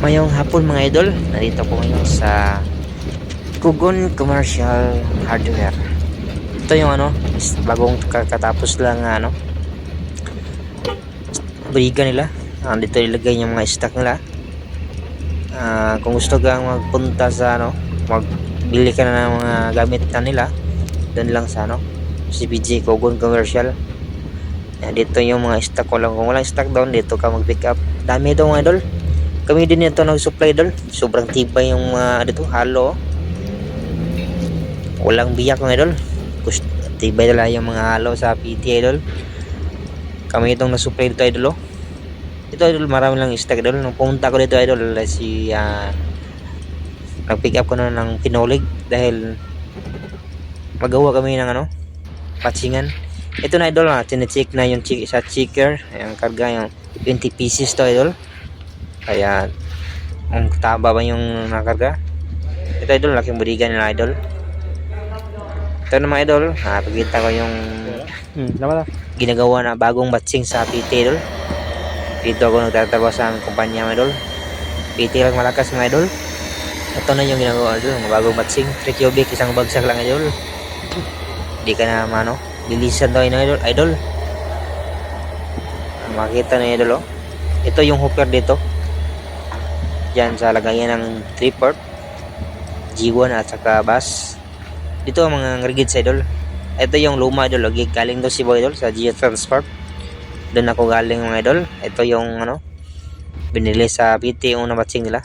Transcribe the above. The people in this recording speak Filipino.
Mayong hapon mga idol, narito po ngayon sa Kugon Commercial Hardware. Ito yung ano, bagong kakatapos lang ano, briga nila. Ah, dito ilagay yung mga stock nila. Ah, kung gusto kang magpunta sa ano, magbili ka na ng mga gamit na nila, doon lang sa ano, CBG Kugon Commercial. Yan, dito yung mga stock ko lang. Kung walang stock doon, dito ka mag-pick up. Dami ito mga idol. Kami din ito nag-supply idol. Sobrang tibay yung mga dito, halo. Walang biyak mga idol. Gusto, tibay talaga yung mga halo sa PT idol. Kami itong nag-supply dito idol oh. Ito idol, marami lang stock idol. Nung pumunta ko dito idol, si ah, nag-pick up ko na ng pinolig dahil magawa kami ng ano, patchingan. Ito na idol, ah, tine-check na yung check, sa checker, yung karga yung 20 pieces to idol. Kaya kung taba ba yung nakarga? Ito idol, laking budigan nila idol. Ito naman idol, ah, pagkita ko yung Hmm, na. ginagawa na bagong batching sa PT idol. Dito ako nagtatrabaho sa aming kumpanya mga idol. PT lang malakas mga idol. Ito na yung ginagawa idol, ng bagong batching. 3 cubic, isang bagsak lang idol. Hindi ka na mano, bilisan daw yun idol. idol. Makita na idol oh. Ito yung hooker dito. Diyan sa lagayan ng 3 port. G1 at saka bus. Dito ang mga rigid sa idol. Ito yung luma idol, lagi galing daw si Boy idol sa Geo Transport. Doon ako galing mga idol. Ito yung ano binili sa PT yung unang batching nila.